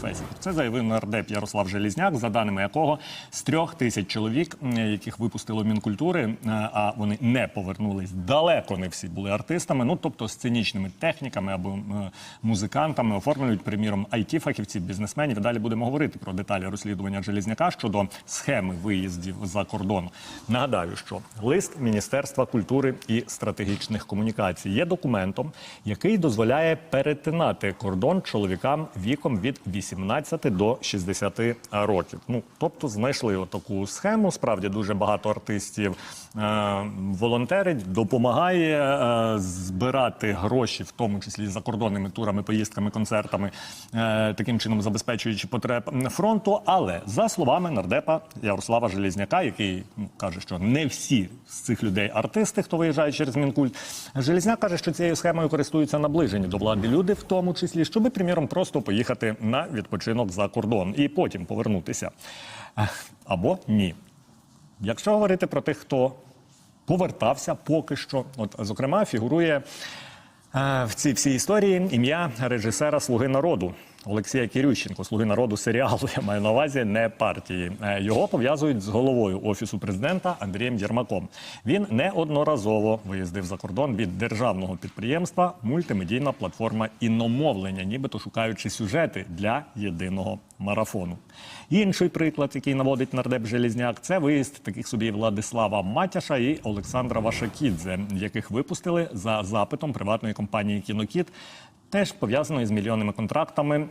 професій. Це заявив нардеп Ярослав Желізняк, за даними якого з трьох тисяч чоловік, яких випустило Мінкультури, е, а вони не повернулись, далеко не всі були артистами. Ну тобто сценічними техніками або е, музикантами оформлюють, приміром, it фахівців бізнесменів. Далі будемо говорити про деталі розслідування Желізняка щодо схеми виїздів за кордон. Нагадаю, що лист Міністерства культури і стратегічних комунікацій є документом, який дозволяє перетинати кордон чоловікам віком від 18 до 60 років. Ну тобто знайшли таку схему. Справді дуже багато артистів е, волонтерить, допомагає е, збирати гроші, в тому числі за кордонними турами, поїздками, концертами, е, таким чином забезпечуючи потреб фронту. Але за словами нардепа Ярослава Желізняка, який ну, каже, що не всі з цих людей артисти, хто виїжджає через мінкульт. Желізняк каже, що цією схемою користуються наближені до влади люди, в тому числі, щоби, приміром, просто поїхати на відпочинок за кордон і потім повернутися. Або ні. Якщо говорити про тих, хто повертався поки що, от зокрема, фігурує е, в цій всій історії ім'я режисера Слуги народу. Олексія Кірющенко, слуги народу серіалу, я маю на увазі не партії. Е, Його пов'язують з головою офісу президента Андрієм Єрмаком. Він неодноразово виїздив за кордон від державного підприємства мультимедійна платформа іномовлення, нібито шукаючи сюжети для єдиного марафону. Інший приклад, який наводить нардеп Желізняк, це виїзд таких собі Владислава Матяша і Олександра Вашакідзе, яких випустили за запитом приватної компанії Кінокіт. Теж пов'язано з мільйонними контрактами е,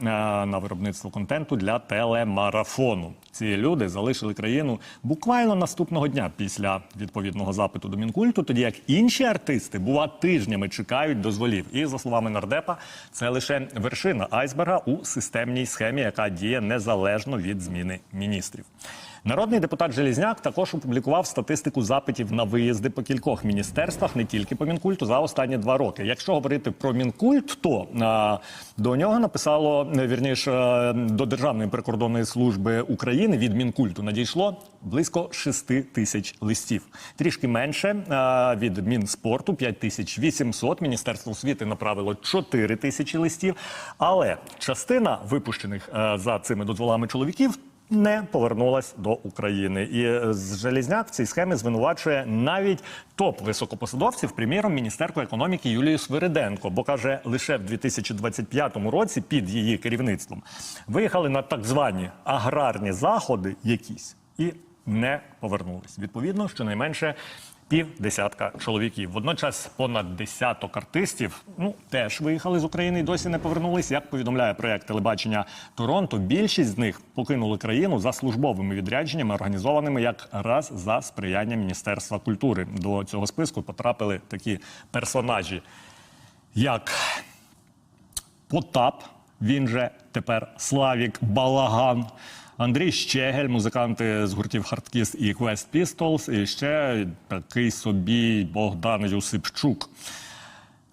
на виробництво контенту для телемарафону. Ці люди залишили країну буквально наступного дня після відповідного запиту до мінкульту, тоді як інші артисти бува тижнями чекають дозволів. І за словами нардепа, це лише вершина айсберга у системній схемі, яка діє незалежно від зміни міністрів. Народний депутат Желізняк також опублікував статистику запитів на виїзди по кількох міністерствах, не тільки по мінкульту, за останні два роки. Якщо говорити про мінкульт, то а, до нього написало вірніше е, до Державної прикордонної служби України від мінкульту надійшло близько 6 тисяч листів. Трішки менше а, від Мінспорту 5800. Міністерство освіти направило 4 тисячі листів. Але частина випущених е, за цими дозволами чоловіків не повернулась до України. І е, з Желізняк в цій схемі звинувачує навіть топ високопосадовців, приміром міністерку економіки Юлію Свириденко, бо каже, лише в 2025 році під її керівництвом виїхали на так звані аграрні заходи якісь і не повернулись. Відповідно, щонайменше пів десятка чоловіків. Водночас понад десяток артистів ну теж виїхали з України і досі не повернулись. Як повідомляє проект телебачення Торонто, більшість з них покинули країну за службовими відрядженнями, організованими як раз за сприяння Міністерства культури. До цього списку потрапили такі персонажі, як Потап, він же тепер Славік Балаган. Андрій Щегель, музиканти з гуртів Хардкіс і Квест Пістолс, і ще такий собі Богдан Юсипчук.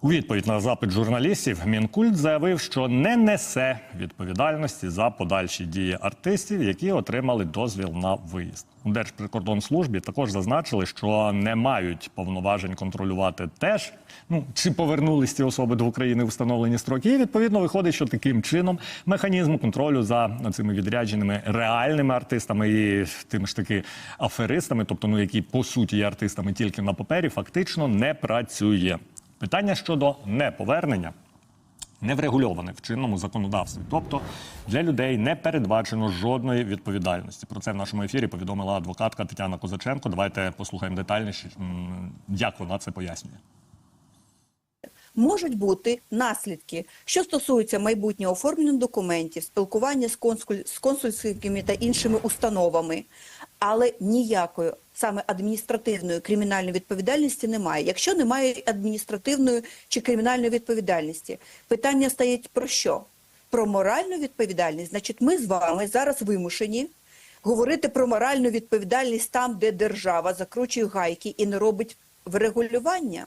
У відповідь на запит журналістів Мінкульт заявив, що не несе відповідальності за подальші дії артистів, які отримали дозвіл на виїзд. У Держприкордонслужбі також зазначили, що не мають повноважень контролювати теж, ну чи повернулись ці особи до України в встановлені строки. І відповідно виходить, що таким чином механізм контролю за цими відрядженими реальними артистами і тими ж таки аферистами, тобто ну які по суті є артистами тільки на папері, фактично не працює. Питання щодо неповернення не врегульоване в чинному законодавстві. Тобто для людей не передбачено жодної відповідальності. Про це в нашому ефірі повідомила адвокатка Тетяна Козаченко. Давайте послухаємо детальніше, як вона це пояснює. Можуть бути наслідки, що стосуються майбутнього оформлення документів, спілкування з, консуль... з консульськими та іншими установами, але ніякої саме адміністративної кримінальної відповідальності немає. Якщо немає адміністративної чи кримінальної відповідальності, питання стоїть про що? Про моральну відповідальність. Значить, ми з вами зараз вимушені говорити про моральну відповідальність там, де держава закручує гайки і не робить врегулювання.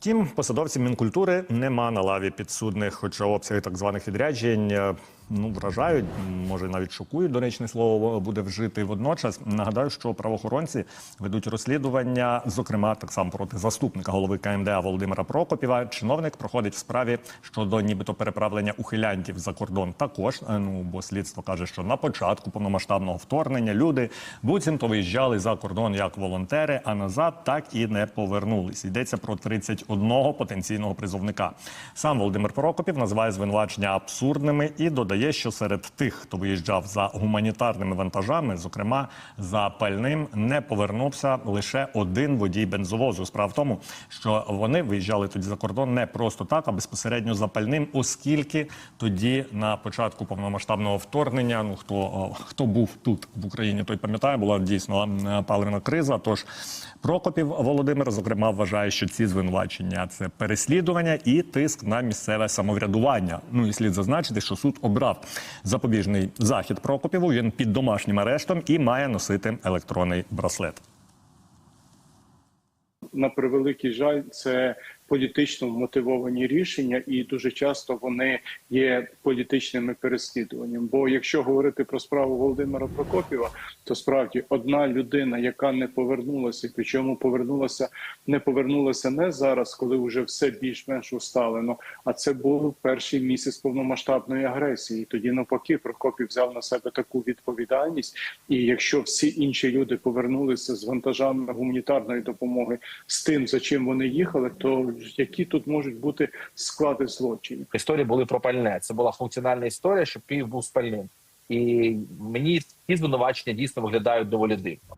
Втім, посадовців мінкультури нема на лаві підсудних, хоча обсяги так званих відряджень е, ну вражають, може навіть шокують. Доречне слово буде вжити. Водночас нагадаю, що правоохоронці ведуть розслідування, зокрема так само проти заступника голови КМДА Володимира Прокопіва. Чиновник проходить в справі щодо нібито переправлення ухилянтів за кордон. Також е, ну бо слідство каже, що на початку повномасштабного вторгнення люди буцімто виїжджали за кордон як волонтери, а назад так і не повернулись. Йдеться про 31 потенційного призовника. Сам Володимир Прокопів називає звинувачення абсурдними і додає, що серед тих, хто виїжджав за гуманітарними вантажами, зокрема за пальним, не повернувся лише один водій бензовозу. Справа в тому, що вони виїжджали тоді за кордон не просто так, а безпосередньо за пальним, оскільки тоді на початку повномасштабного вторгнення, ну хто хто був тут в Україні, той пам'ятає, була дійсно е, паливна криза. Тож Прокопів Володимир, зокрема, вважає, що ці звинувачення це переслідування і тиск на місцеве самоврядування. Ну і слід зазначити, що суд обрав запобіжний захід Прокопіву. Він під домашнім арештом і має носити електронний браслет. на превеликий жаль, це політично мотивовані рішення, і дуже часто вони є політичними переслідуванням. Бо якщо говорити про справу Володимира Прокопіва, то справді одна людина, яка не повернулася, причому повернулася, не повернулася не зараз, коли вже все більш-менш усталено, а це був перший місяць повномасштабної агресії. І тоді навпаки Прокопів взяв на себе таку відповідальність. І якщо всі інші люди повернулися з вантажами гуманітарної допомоги з тим, за чим вони їхали, то які тут можуть бути склади злочинів? історії були про пальне. Це була функціональна історія, що Київ був спальним. І мені ці звинувачення дійсно виглядають доволі дивно.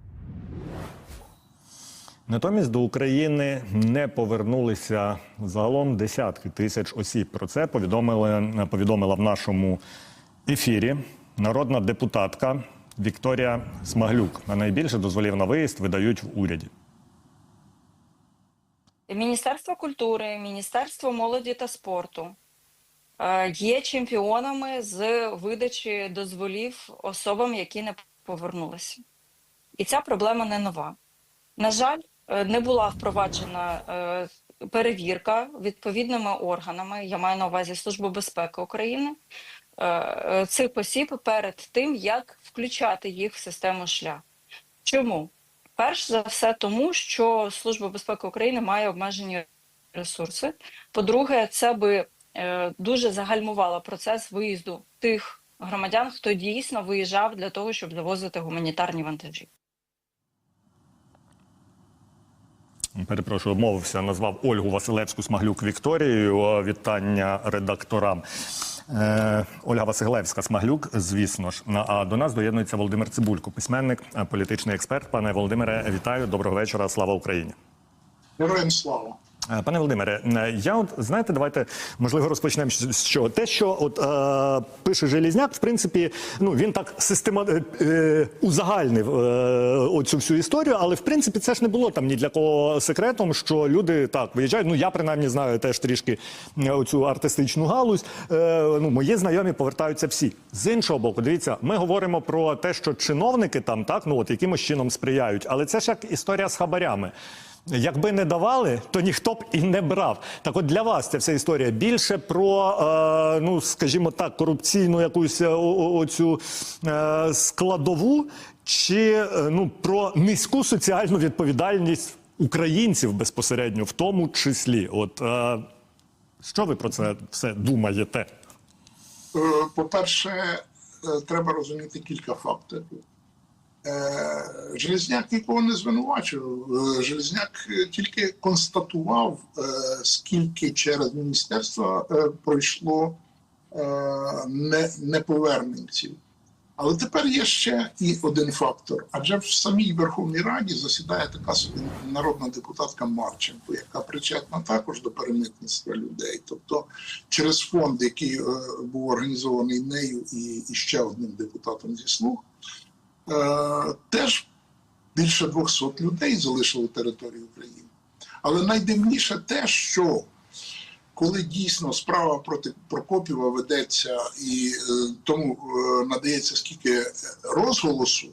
Натомість до України не повернулися загалом десятки тисяч осіб. Про це повідомили повідомила в нашому ефірі народна депутатка Вікторія Смаглюк. А найбільше дозволів на виїзд видають в уряді. Міністерство культури, Міністерство молоді та спорту є чемпіонами з видачі дозволів особам, які не повернулися. І ця проблема не нова. На жаль, е, не була впроваджена е, перевірка відповідними органами, я маю на увазі Службу безпеки України, е, цих осіб перед тим, як включати їх в систему шлях. Чому? Перш за все, тому що Служба безпеки України має обмежені ресурси. По-друге, це би е, дуже загальмувало процес виїзду тих громадян, хто дійсно виїжджав для того, щоб завозити гуманітарні вантажі. Перепрошую, мовився, назвав Ольгу Василевську Смаглюк Вікторією. Вітання редакторам. Е, Ольга Василевська Смаглюк, звісно ж. А до нас доєднується Володимир Цибулько, письменник, е, політичний експерт. Пане Володимире, вітаю. Доброго вечора. Слава Україні. Героям слава. Е, Пане Володимире, е, я от знаєте, давайте можливо розпочнемо з чого. Те, що от е, пише Желізняк, в принципі, ну він так система е, е, узагальнив е, оцю всю історію, але в принципі це ж не було там ні для кого секретом, що люди так виїжджають. Ну я принаймні знаю теж трішки оцю артистичну галузь. Е, ну мої знайомі повертаються всі. З іншого боку, дивіться, ми говоримо про те, що чиновники там так ну от якимось чином сприяють, але це ж як історія з хабарями. Якби не давали, то ніхто б і не брав. Так, от для вас ця вся історія більше про, е, ну скажімо так, корупційну якусь е, оцю е, складову, чи е, ну про низьку соціальну відповідальність українців безпосередньо, в тому числі. От е, що ви про це все думаєте? Е, По-перше, е, треба розуміти кілька факторів. Е, Железняк нікого не звинувачував. Е, Железняк е, тільки констатував, скільки через міністерство пройшло неповерненців. Але тепер є ще і один фактор. Адже в самій Верховній Раді засідає така собі народна депутатка Марченко, яка причетна також до перемитництва людей. Тобто через фонд, який був організований нею і, ще одним депутатом зі слуг, теж більше 200 людей залишили територію України. Але найдивніше те, що коли дійсно справа проти Прокопіва ведеться і е, тому е, надається скільки розголосу,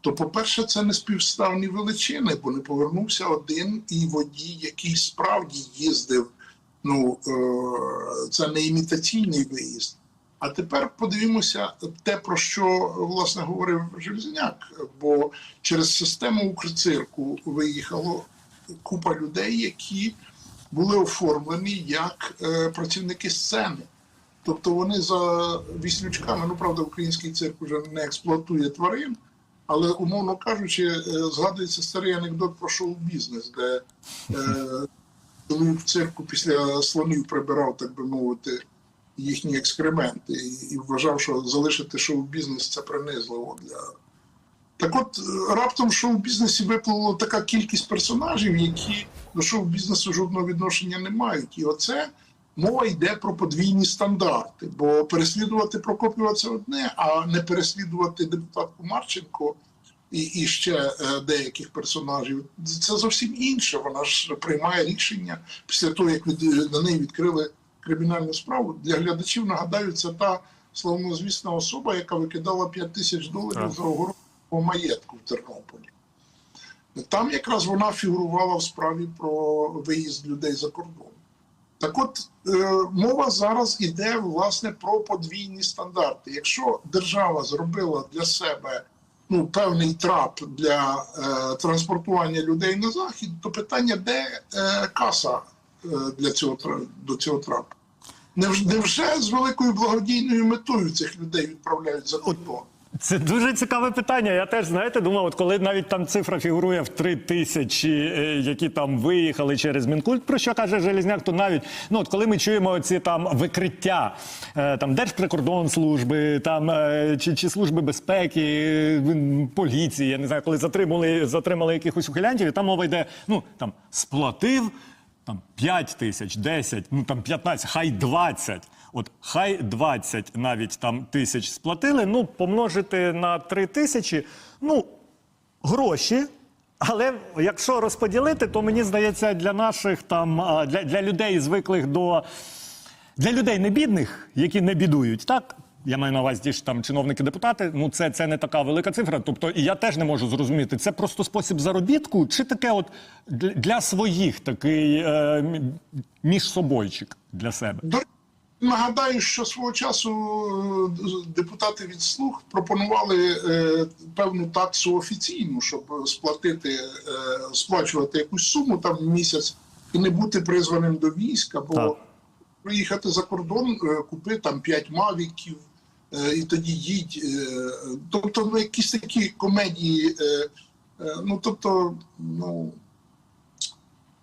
то, по-перше, це не співставні величини, бо не повернувся один і водій, який справді їздив. Ну, е, це не імітаційний виїзд. А тепер подивімося те, про що власне говорив Железняк. Бо через систему Укрцирку виїхало купа людей, які були оформлені як е, працівники сцени. Тобто вони за віслючками, ну правда, український цирк вже не експлуатує тварин, але умовно кажучи, е, згадується старий анекдот про шоу-бізнес, де е, в цирку після слонів прибирав, так би мовити, їхні екскременти і, і вважав, що залишити шоу-бізнес це принизливо для. Так от е, раптом в шоу-бізнесі виплила така кількість персонажів, які до шоу-бізнесу жодного відношення не мають. І оце мова йде про подвійні стандарти. Бо переслідувати Прокопіва це одне, а не переслідувати депутатку Марченко і, і ще е, деяких персонажів. Це зовсім інше. Вона ж приймає рішення після того, як від, на неї відкрили кримінальну справу. Для глядачів нагадаю, це та славнозвісна особа, яка викидала 5 тисяч доларів за огород по маєтку в Тернополі. Там якраз вона фігурувала в справі про виїзд людей за кордон. Так от е, мова зараз іде власне про подвійні стандарти. Якщо держава зробила для себе ну, певний трап для е, транспортування людей на захід, то питання, де е, каса е, для цього до цього трапу? Невж- Невже з великою благодійною метою цих людей відправляють за кордон? Це дуже цікаве питання. Я теж знаєте, думав, от коли навіть там цифра фігурує в три тисячі, е, які там виїхали через мінкульт, про що каже Железняк, то навіть ну от коли ми чуємо ці там викриття е, там Держприкордонслужби, там е, чи, чи служби безпеки, поліції, я не знаю, коли затримали, затримали якихось ухилянтів, і там мова йде, ну там сплатив. Там 5 тисяч, 10, ну там 15, хай 20. От хай 20 навіть там тисяч сплатили, ну помножити на 3 тисячі, ну гроші. Але якщо розподілити, то мені здається, для наших там для, для людей, звиклих до для людей не бідних, які не бідують, так. Я маю на увазі ті ж там чиновники, депутати. Ну це, це не така велика цифра. Тобто, і я теж не можу зрозуміти, це просто спосіб заробітку, чи таке, от для, своїх такий е, мі- міжсобойчик для себе. Нагадаю, що свого часу е, депутати від слуг пропонували е, певну таксу офіційну, щоб сплатити, е, сплачувати якусь суму там в місяць і не бути призваним до війська, бо Так. приїхати за кордон, е, купи там 5 мавіків. Е, І тоді їдь. е, Тобто, ну, якісь такі комедії. е, Ну, тобто, ну,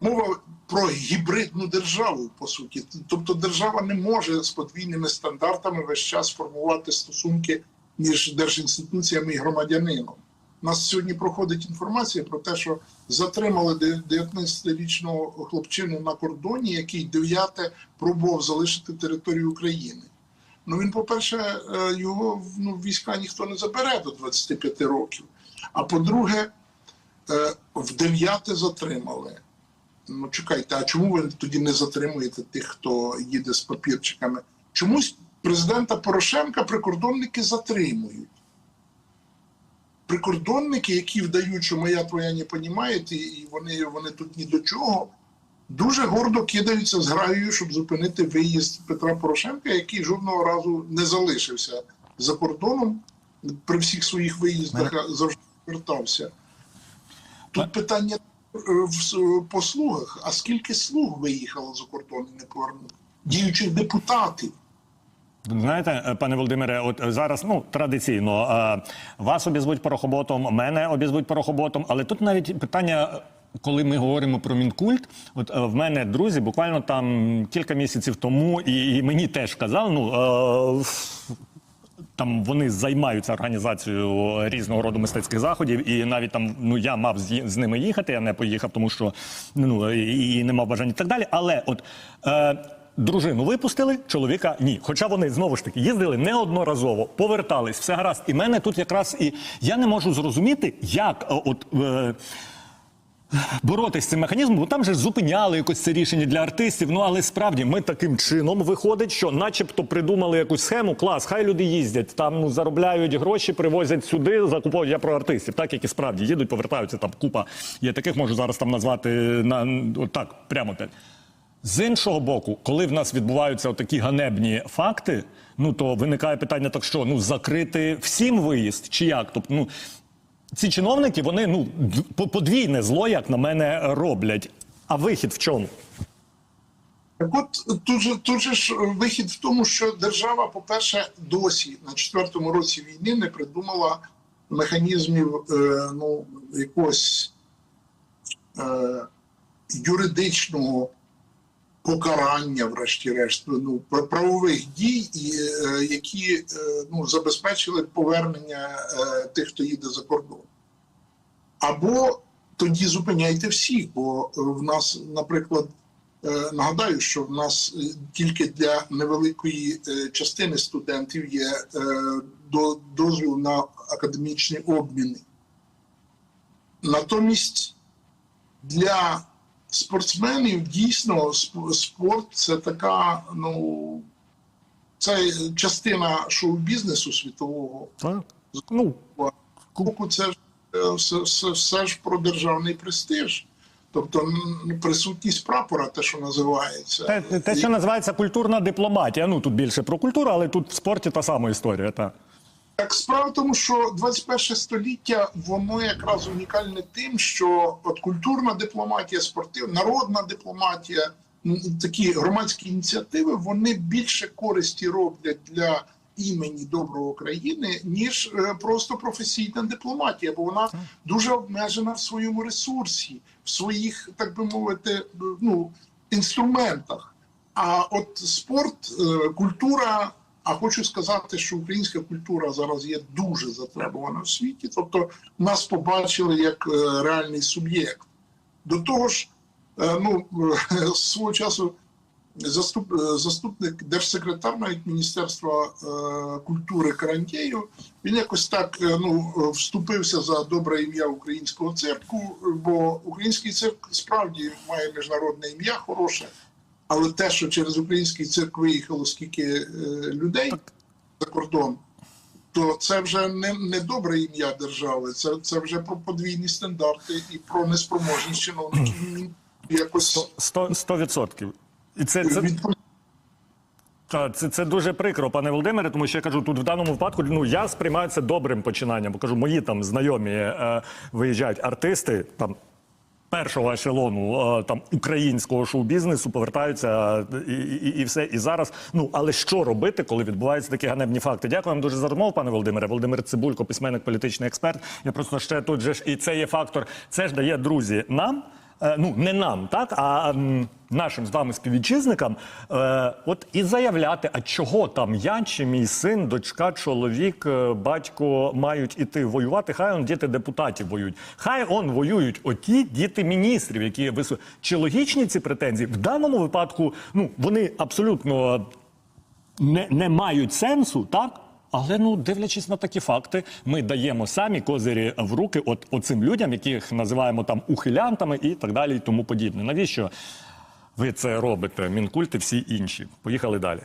мова про гібридну державу, по суті. Тобто держава не може з подвійними стандартами весь час формувати стосунки між держінституціями і громадянином. У нас сьогодні проходить інформація про те, що затримали де- 19-річного хлопчину на кордоні, який дев'яте пробував залишити територію України. Ну він, по-перше, е, його ну, війська ніхто не забере до 25 років. А по-друге, е, в дев'яте затримали. Ну чекайте, а чому ви тоді не затримуєте тих, хто їде з папірчиками? Чомусь президента Порошенка прикордонники затримують. Прикордонники, які вдають, що моя твоя не понімаєте, і вони, вони тут ні до чого, дуже гордо кидаються з граю, щоб зупинити виїзд Петра Порошенка, який жодного разу не залишився за кордоном при всіх своїх виїздах, а завжди вертався. Тут питання е, в с- по слугах. А скільки слуг виїхало за кордон і не повернули? Діючих депутатів. Знаєте, е, пане Володимире, от е, зараз ну традиційно е, вас обізвуть порохоботом, мене обізвуть порохоботом, але тут навіть питання. Коли ми говоримо про мінкульт, от е, в мене друзі буквально там кілька місяців тому, і, і мені теж казали, ну е, там вони займаються організацією різного роду мистецьких заходів, і навіть там ну я мав з, з ними їхати, я не поїхав, тому що ну і, і не мав бажання і так далі. Але от е, дружину випустили, чоловіка ні. Хоча вони знову ж таки їздили неодноразово, повертались, все гаразд. І мене тут якраз і я не можу зрозуміти, як е, от. Е, боротися з цим механізмом, бо там же зупиняли якось це рішення для артистів. Ну але справді ми таким чином виходить, що, начебто, придумали якусь схему. Клас, хай люди їздять, там ну заробляють гроші, привозять сюди, закуповують я про артистів, так які справді їдуть, повертаються там купа. Є таких, можу зараз там назвати на так, прямо п'ять. З іншого боку, коли в нас відбуваються такі ганебні факти, ну то виникає питання: так що ну закрити всім виїзд, чи як? Тобто, ну ці чиновники вони ну подвійне зло, як на мене, роблять. А вихід в чому? Так от тут же, тут же ж вихід в тому, що держава, по-перше, досі на четвертому році війни не придумала механізмів е, ну, якогось е, юридичного покарання, врешті-решт, ну, правових дій, е, які е, ну, забезпечили повернення е, тих, хто їде за кордон. Або тоді зупиняйте всіх, бо в нас, наприклад, Нагадаю, що в нас тільки для невеликої частини студентів є дозвіл на академічні обміни. Натомість для спортсменів дійсно спорт це така, ну, це частина шоу-бізнесу світового. Так? Ну Куку це ж е, все, все, все ж про державний престиж. Тобто присутність прапора, те, що називається. те, те, що називається культурна дипломатія. Ну тут більше про культуру, але тут в спорті та сама історія. Та. Так, справа в тому, що 21 століття воно якраз унікальне тим, що от культурна дипломатія, спортивна, народна дипломатія, такі громадські ініціативи, вони більше користі роблять для імені доброго країни, ніж е, просто професійна дипломатія, бо вона дуже обмежена в своєму ресурсі, в своїх, так би мовити, ну інструментах. А от спорт, е, культура. А хочу сказати, що українська культура зараз є дуже затребувана в світі. Тобто нас побачили як е, реальний суб'єкт. До того ж, е, ну е, свого часу заступ, заступник держсекретар навіть Міністерства культури Карантєєв, він якось так ну, вступився за добре ім'я українського цирку, бо український цирк справді має міжнародне ім'я хороше. Але те, що через український цирк виїхало скільки е, людей за кордон, то це вже не, не добре ім'я держави, це, це вже про подвійні стандарти і про неспроможність чиновників якось Сто- Сто відсотків. І це, це. Та, це, це дуже прикро, пане Володимире, тому що я кажу, тут в даному випадку ну я сприймаю це добрим починанням, бо кажу, мої там знайомі е, виїжджають артисти там. Першого ешелону е, там українського шоу-бізнесу повертаються е, і, і, і все. І зараз. Ну але що робити, коли відбуваються такі ганебні факти? Дякую вам дуже за розмову, пане Володимире. Володимир Цибулько, письменник, політичний експерт. Я просто ще тут же ж і це є фактор. Це ж дає друзі нам. Е, Ну, не нам, так, а нашим з вами співвітчизникам, е, от і заявляти, а чого там я чи мій син, дочка, чоловік, е, батько мають іти воювати. Хай он діти депутатів воюють. Хай он воюють оті діти міністрів, які вису. Чи логічні ці претензії в даному випадку? Ну вони абсолютно не, не мають сенсу, так? Але ну, дивлячись на такі факти, ми даємо самі козирі в руки от оцим людям, яких називаємо там ухилянтами і так далі, і тому подібне. Навіщо ви це робите? Мінкульти всі інші. Поїхали далі.